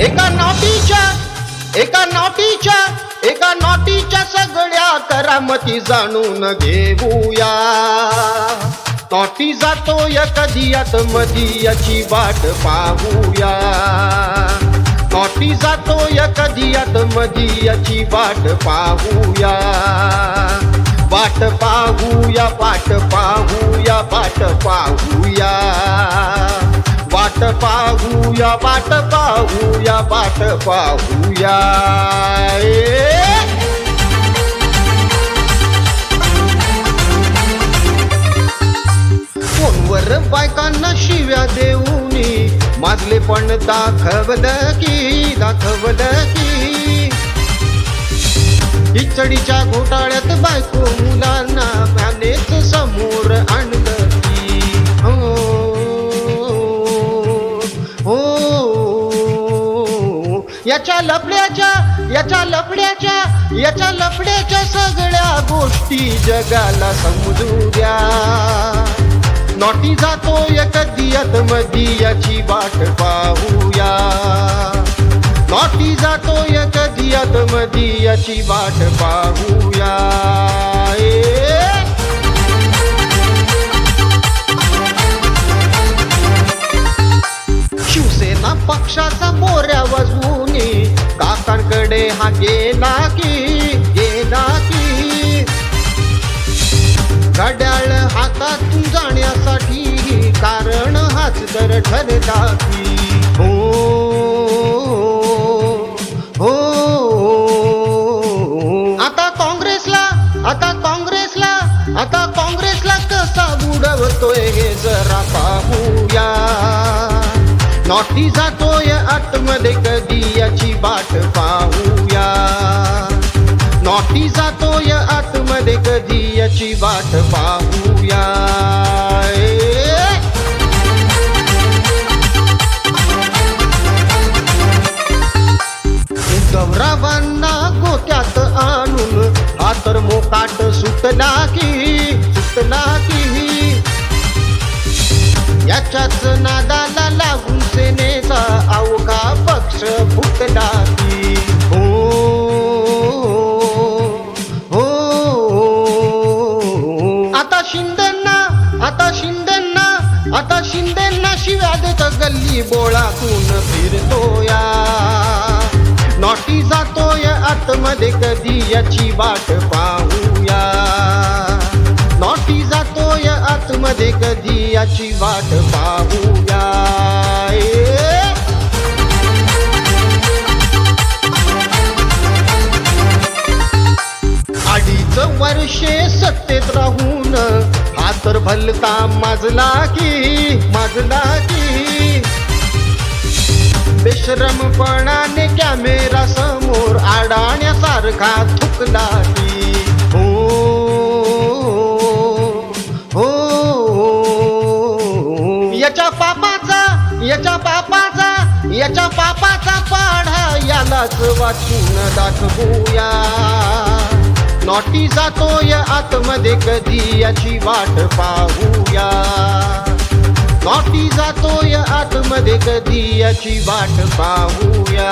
एका नॉटीच्या एका नॉटीच्या एका नॉटीच्या सगळ्या करामती जाणून घेऊया. नॉटी जातोय कधी आत मधी याची वाट पाहूया. नॉटी जातोय कधी आत मधी याची वाट पाहूया. वाट पाहूया वाट पाहूया वाट पाहूया. पाहूया वाट पाहूया वाट पाहूया. फोनवर बायकांना शिव्या देऊनी माजले पण दाखवलं की दाखवलं की. खिचडीच्या घोटाळ्यात बायको मुलांना समोर आणलं. याच्या लफड्याच्या याच्या लफड्याच्या याच्या लफड्याच्या सगळ्या गोष्टी जगाला समजू द्या. नॉटी जातोय कधी मधी याची वाट पाहूया नॉटी जातोय कधी मधी याची वाट पाहूया काकांकडे हा गेला की गेला की. घड्याळ हातातून जाण्यासाठी कारण हाच तर ठरला की. हो हो. आता काँग्रेसला आता काँग्रेसला आता काँग्रेसला कसा बुडवतोय हे जरा पाहूया. नॉटी नॉटी जातोय आतमध्ये कधी याची वाट पाहूया. गौरवांना गोत्यात आणून हा तर मोकाट सुटला की सुटला की. याच्याच नादाला लागून सेने आता शिंदेना शिव्या देत गल्ली बोळातून फिरतोया. नॉटी जातोय आतमध्ये कधी याची वाट पाहूया. नॉटी जातोय आतमध्ये कधी याची वाट पाहूया. हा भलता माजला की माजला की बेशरमपणाने कॅमेरा समोर आडाण्यासारखा थुकला की. हो, हो हो. याच्या पापाचा याच्या पापाचा याच्या पापाचा पाढा यालाच वाचून दाखवूया. नॉटी जातोय आतमध्ये कधी याची वाट पाहूया. नॉटी जातोय आतमध्ये कधी याची वाट पाहूया.